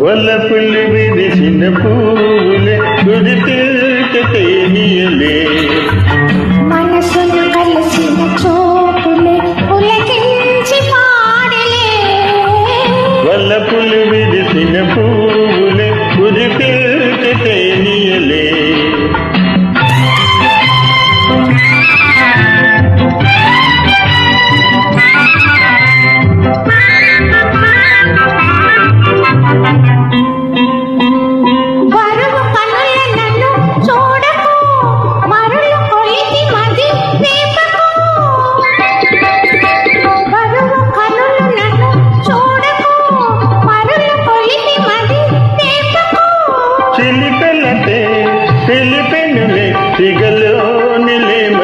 വല്ലപ്പുള്ളി വിരിശിന പൂവിലെ ദുരിതേക്ക് തേനിയലേ മനസ്സിന് വല്ലപ്പുള്ളി വിരിശിന പൂവിലെ തേനിയ చిలిపెలతే సిలిపెను సిగలోనిలేమ